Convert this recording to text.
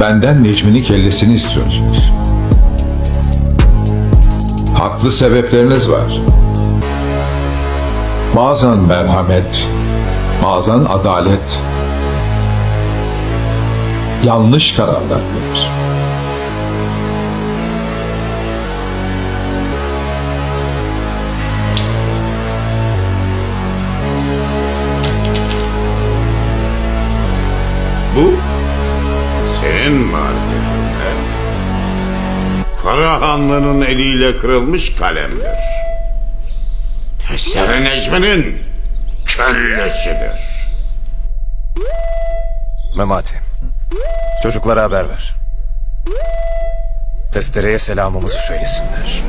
Benden Necmi'nin kellesini istiyorsunuz. Haklı sebepleriniz var. Bazen merhamet, bazen adalet yanlış kararlar verir. Bu senin marifetinden Karahanlı'nın eliyle kırılmış kalemdir. Testere Necmi'nin kellesidir. Memati. Çocuklara haber ver. Testereye selamımızı söylesinler.